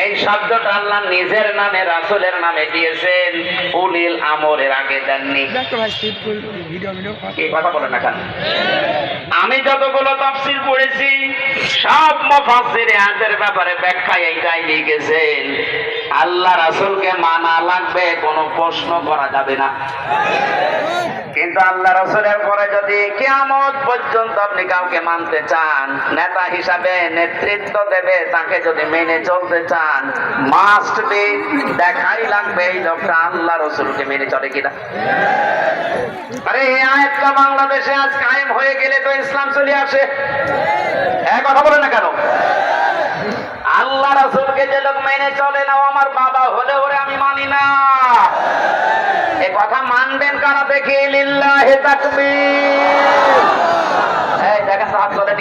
এই শব্দটা আল্লাহ নিজের নামে রাসুলের নামে দিয়েছেন। উলিল আমরের আগে দেননি। কথা। বলেন না কেন? আমি যতগুলো তফসিল করেছি সব মফাসের আয়াতের ব্যাপারে ব্যাখ্যা এইটাই লিখেছেন। আল্লাহ রাসূলকে মানা লাগবে, কোনো প্রশ্ন করা যাবে না। কিন্তু আল্লাহ রসুলের পরে যদি কিয়ামত পর্যন্ত আপনি কাউকে মানতে চান, নেতা হিসাবে নেতৃত্ব দেবে, তাকে যদি মেনে চলতে চান মাস্ট বি দেখাই লাগবে এই লোকটা আল্লাহ রসুলকে মেনে চলে কিনা। আরে এই আয়াতটা বাংলাদেশে আজ কায়েম হয়ে গেলে তো ইসলাম চলে আসে। এক কথা বলে না কেন? আল্লাহ রসুলকে যে লোক মেনে চলে না আমার বাবা হলে ওরে আমি মানি না। এ কথা মানবেন কারা দেখে? লিল্লাহে তাকবীর। এই দেখেন হাত তোলে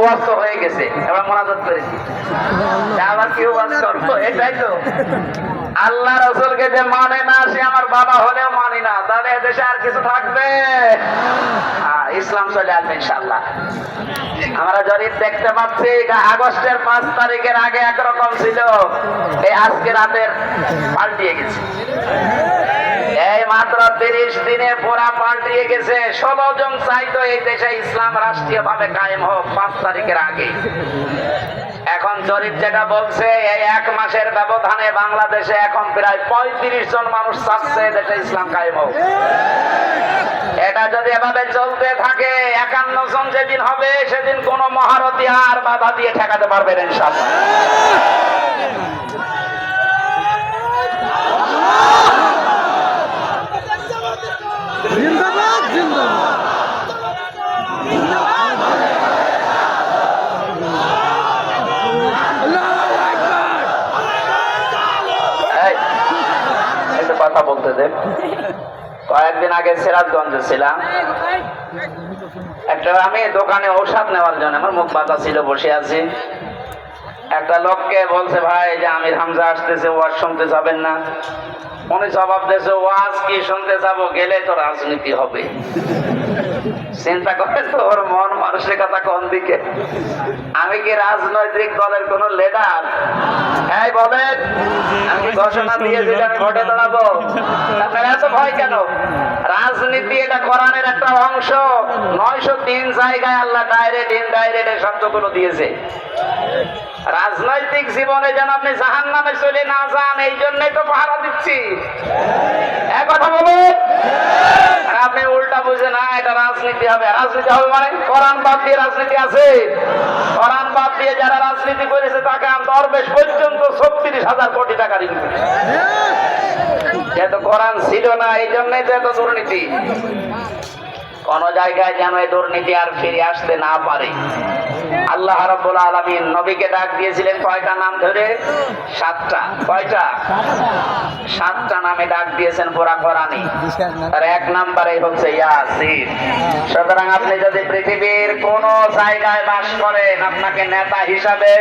ওয়াজ হয়ে গেছে। এবার আবার তো। আল্লাহ রসুলকে যে মানে না আমার বাবা হলেও মানি না তাহলে দেশে আর কিছু থাকবে? হ্যাঁ, ইসলাম চলে আসবে ইনশাল্লাহ আমরা জরিপ দেখতে পাচ্ছি আগস্টের পাঁচ তারিখের আগে একরকম ছিল। এই আজকে রাতের পাল্টিয়ে গেছে। এই মাত্র তিরিশ দিনে পুরা পাল্টিয়ে গেছে। ষোলো জন চাইতো এই দেশে ইসলাম রাষ্ট্রীয় ভাবে কায়েম হোক পাঁচ তারিখের আগে। এখন জরিপ যেটা বলছে, এই এক মাসের ব্যবধানে বাংলাদেশে এখন প্রায় পঁয়ত্রিশ জন মানুষ চাচ্ছে দেশে ইসলাম কায়েম হোক। এটা যদি এভাবে চলতে থাকে, একান্ন জন যেদিন হবে, সেদিন কোন মহারতী আর বাধা দিয়ে ঠেকাতে পারবেন ইনশাল্লাহ জিন্দাবাদ জিন্দাবাদ আল্লাহু আকবার এই, একটু কথা দেন কয়েকদিন আগে সিরাজগঞ্জে ছিলাম। একটা আমি দোকানে ঔষধ নেওয়ার জন্য, আমার মুখ বাতা ছিল, বসে আছি। একটা লোককে বলছে, ভাই যে আমির হামজা আসতেছে ওয়াজ শুনতে যাবেন না। উনি জবাব দিয়েছে ওয়াজ কি শুনতে যাব, গেলে তো রাজনীতি হবে। চিন্তা করে তো ওর মন মানসিকতা কোন দিকে? আমি কি রাজনৈতিক দলের কোন লিডার এই বলেন। আমি ঘোষণা দিয়েছি যে আমি ভোটে দাঁড়াবো? আপনার এত ভয় কেন? রাজনীতি এটা কোরআনের একটা অংশ। নয়শো তিন জায়গায় আল্লাহ ডাইরেক্ট ইনডাইরেক্ট এই শব্দগুলো দিয়েছে। রাজনৈতিক জীবনে যেন আপনি জাহান নামে চলে না যান, এই জন্যই তো পাহারা দিচ্ছি। কথা বলুন। আপনি উল্টা বুঝে না, এটা রাজনীতি হবে। রাজনীতি হবে মানে কোরআন বাদ দিয়ে রাজনীতি আছে। কোরআন বাদ দিয়ে যারা রাজনীতি করেছে, তাকে দরবেশ পর্যন্ত ছত্রিশ হাজার কোটি টাকা ঋণ যেহেতু কোরআন ছিল না, এই জন্যই তো এত দুর্নীতি। কোন জায়গায় যেন এই দুর্নীতি আর ফিরে আসতে না পারে। আল্লাহ রাব্বুল আলামিন নবীকে ডাক দিয়েছিলেন কয়টা নাম ধরে? সাতটা। কয়টা? সাতটা নামে ডাক দিয়েছেন পুরা কোরআনে আর এক নাম্বারে হচ্ছে ইয়াসিন। সুতরাং আপনি যদি পৃথিবীর কোন জায়গায় বাস করেন, আপনাকে নেতা হিসাবে,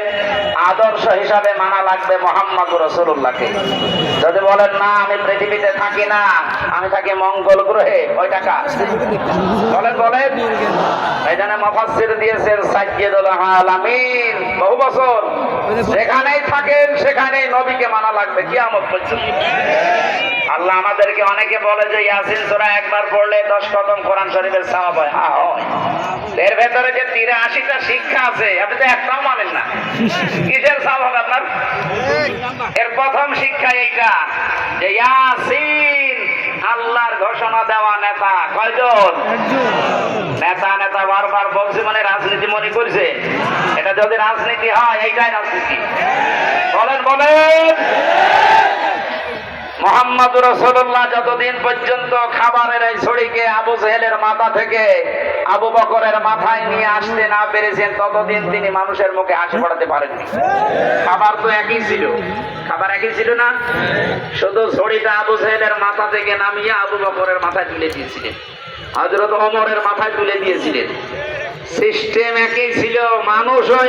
আদর্শ হিসাবে মানা লাগবে মোহাম্মদ রসুল্লাহকে যদি বলেন, না, আমি পৃথিবীতে থাকি না, আমি থাকি মঙ্গল গ্রহে ওই টাকা বলেন বলেন। জন্য মফাসির দিয়েছেন সাজ্জেদুল আলামিন। বহু বছর যেখানেই থাকেন, সেখানেই নবীকে মানা লাগবে। কিয়ামত পর্যন্ত। আল্লাহ আমাদেরকে অনেকে বলে যে, ইয়াসিন সূরা একবার পড়লে দশ কদম কোরআন শরীফের সওয়াব হয়। হ্যাঁ হয়। এর ভেতরে যে তিরে আশিটা শিক্ষা আছে, আপনি তো একটাও মানেন না। কিসের সওয়াব হবে আপনার? এর প্রথম শিক্ষা এইটা যে, ইয়াসিন আল্লাহর ঘোষণা দেওয়া নেতা কয়জন? নেতা নেতা বারবার বলছে মানে রাজনীতি মনে করছে। এটা যদি রাজনীতি হয়, এইটাই রাজনীতি। বলেন বলেন। মোহাম্মদ যতদিন পর্যন্ত খাবারের এই ছড়িকে আবু জেহেলের মাথা থেকে আবু বকরের মাথায় নিয়ে আসতে না পেরেছেন, ততদিন তিনি মানুষের মুখে হাসি পড়াতে পারেননি। খাবার তো একই ছিল। খাবার একই ছিল না? শুধু ছড়িটা আবু সাহেবের মাথা থেকে নামিয়ে আবু বকরের মাথায় তুলে দিয়েছিলেন। হজরত অমরের মাথায় তুলে দিয়েছিলেন। সিস্টেম একই ছিল মানুষও